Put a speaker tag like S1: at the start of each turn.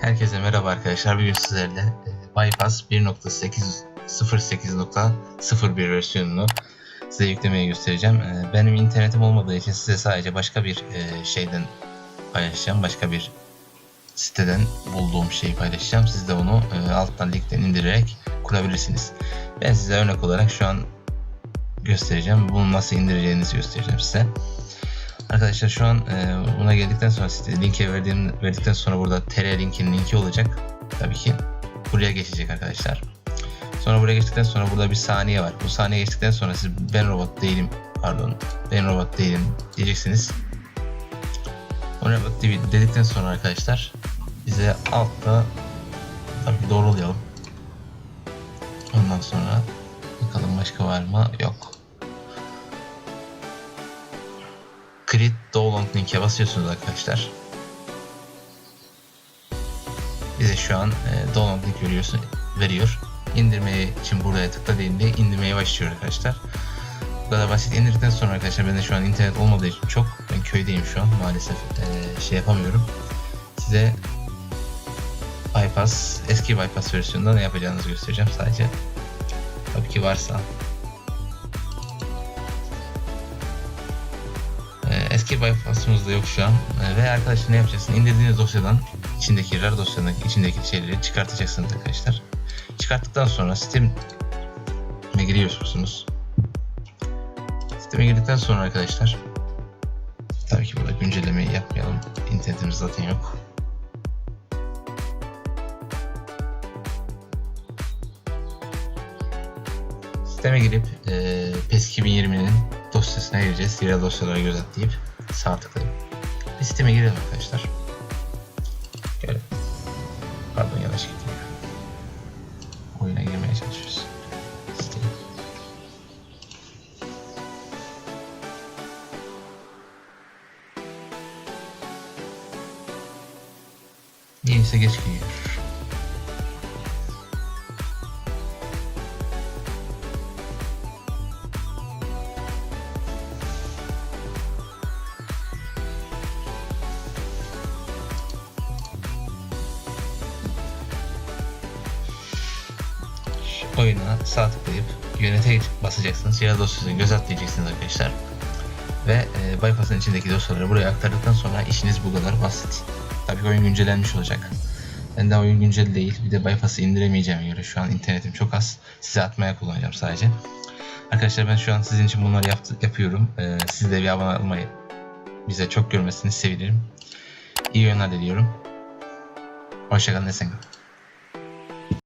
S1: Herkese merhaba arkadaşlar. Bugün sizlerle e, Bypass 1.8.08.01 versiyonunu size yüklemeye göstereceğim. E, Benim internetim olmadığı için size sadece başka bir e, şeyden paylaşacağım. Başka bir siteden bulduğum şeyi paylaşacağım. Siz de onu alttan linkten indirerek kurabilirsiniz. Ben size örnek olarak şu an göstereceğim. Bunu nasıl indireceğinizi göstereceğim size. Arkadaşlar şu an e, buna geldikten sonra site linke verdiğim verdikten sonra burada tr linkin linki olacak. Tabii ki buraya geçecek arkadaşlar. Sonra buraya geçtikten sonra burada bir saniye var. Bu saniye geçtikten sonra siz ben robot değilim pardon ben robot değilim diyeceksiniz. O robot dedikten sonra arkadaşlar bize altta tabii doğrulayalım. Ondan sonra bakalım başka var mı? Yok. Create Download linke basıyorsunuz arkadaşlar. Bize şu an e, download link veriyorsun, veriyor. İndirmeye için buraya tıkla indirmeye başlıyor arkadaşlar. Bu kadar basit indirdikten sonra arkadaşlar bende şu an internet olmadığı için çok ben köydeyim şu an maalesef e, şey yapamıyorum. Size bypass eski bypass versiyonunda ne yapacağınızı göstereceğim sadece. Tabii ki varsa bypass'ımız da yok şu an. Ee, ve arkadaşlar ne yapacaksın? İndirdiğiniz dosyadan içindeki RAR dosyanın içindeki şeyleri çıkartacaksınız arkadaşlar. Çıkarttıktan sonra sisteme giriyorsunuz. Sisteme girdikten sonra arkadaşlar tabii ki burada güncellemeyi yapmayalım. İnternetimiz zaten yok. Sisteme girip e, PES 2020'nin dosyasına gireceğiz. Serial dosyalara göz at sağ tıklayıp bir sisteme girelim arkadaşlar. Şöyle. Pardon yanlış gittim. Oyuna girmeye çalışıyoruz. Sistem. Neyse geç giriyor. oyuna sağ tıklayıp yönete basacaksınız. Ya dosyasını göz at diyeceksiniz arkadaşlar. Ve e, bypass'ın içindeki dosyaları buraya aktardıktan sonra işiniz bu kadar basit. Tabii oyun güncellenmiş olacak. Ben de oyun güncel değil. Bir de bypass'ı indiremeyeceğime göre şu an internetim çok az. Size atmaya kullanacağım sadece. Arkadaşlar ben şu an sizin için bunları yaptı, yapıyorum. Ee, siz de bir abone olmayı bize çok görmesini sevinirim. İyi oyunlar diliyorum. Hoşçakalın esen kalın.